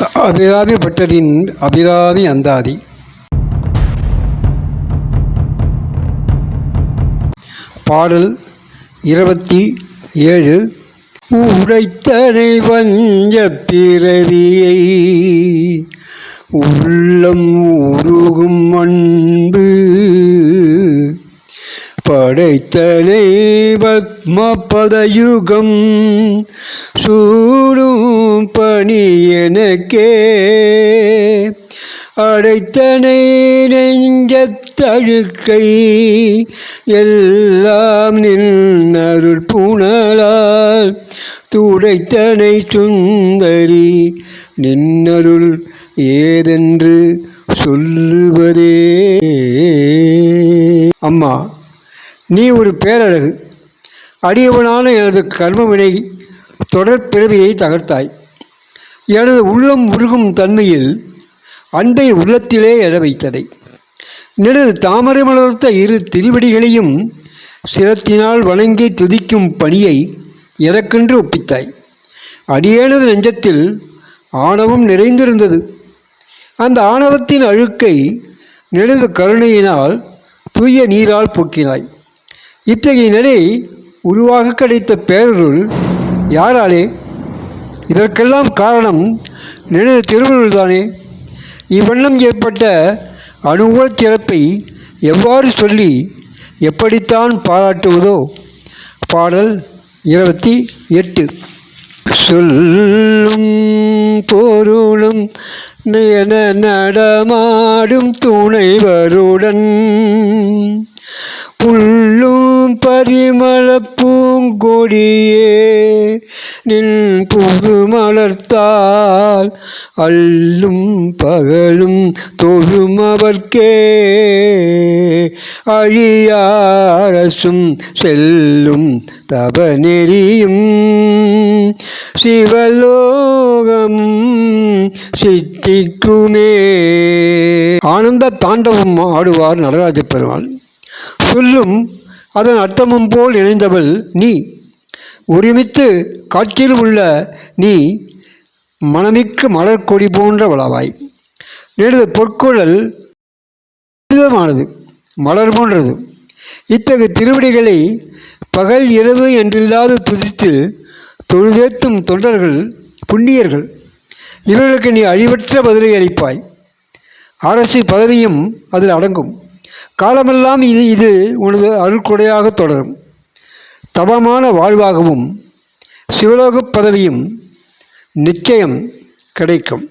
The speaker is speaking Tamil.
அபிராமி பட்டரின் அபிராமி அந்தாதி. பாடல் இருபத்தி ஏழு உடைத்தனை வஞ்ச பிறவியை உள்ளம் உருகும் அன்பு படைத்தனை பத்மபதயுகம் சூடும் பணி எனக்கே அடைத்தனை நெஞ்சத்தழுக்கை எல்லாம் நின்னருள் புனலால் துடைத்தனை சுந்தரி நின்னருள் ஏதென்று சொல்லுவதே. அம்மா நீ ஒரு பேரழகு. அடியவனான எனது கர்மவினை தொடர் பிறவியை தகர்த்தாய். எனது உள்ளம் உருகும் தன்மையில் அன்பை உள்ளத்திலே எழ வைத்ததை. எனது தாமரை மலர்த்த இரு திருவடிகளையும் சிரத்தினால் வணங்கி துதிக்கும் பணியை எனக்கென்று ஒப்பித்தாய். அடியேனது நெஞ்சத்தில் ஆணவம் நிறைந்திருந்தது. அந்த ஆணவத்தின் அழுக்கை நெடுது கருணையினால் தூய நீரால் போக்கினாய். இத்தகைய நிலை உருவாக கிடைத்த பேரருள் யாராலே இதற்கெல்லாம் காரணம் நினைவு திருவள்ளுவர்தானே இவ்வண்ணம் ஏற்பட்ட அனுகூல சிறப்பை எவ்வாறு சொல்லி எப்படித்தான் பாராட்டுவதோ? பாடல் இருபத்தி எட்டு. சொல்லும் பொருளும் என நடமாடும் துணைவருடன் புல்லும் பரிமள பூங்கொடியே நின் புது மலர்த்தால் அல்லும் பகலும் தொழும் அவர்க்கே அழியாரசும் செல்லும் தப நெறியும் சிவலோகம் சித்திக்குமே. ஆனந்த தாண்டவம் ஆடுவார் நடராஜ பெருமாள். சொல்லும் அதன் அர்த்தமும் போல் இணைந்தவள் நீ. ஒருமித்து காட்சியில் உள்ள நீ மனமிக்க மலர்கொடி போன்ற வளவாய். நேரது பொற்குழல் புனிதமானது மலர் போன்றது. இத்தகு திருவடிகளை பகல் இரவு என்றில்லாது துதித்து தொழுதேத்தும் தொண்டர்கள் புண்ணியர்கள். இவர்களுக்கு நீ அழிவற்ற பதிலை அளிப்பாய். அரசு பதவியும் அதில் அடங்கும். காலமெல்லாம் இது இது உனது அருள்கொடையாக தொடரும். தவமான வாழ்வாகவும் சிவலோகப் பதவியும் நிச்சயம் கிடைக்கும்.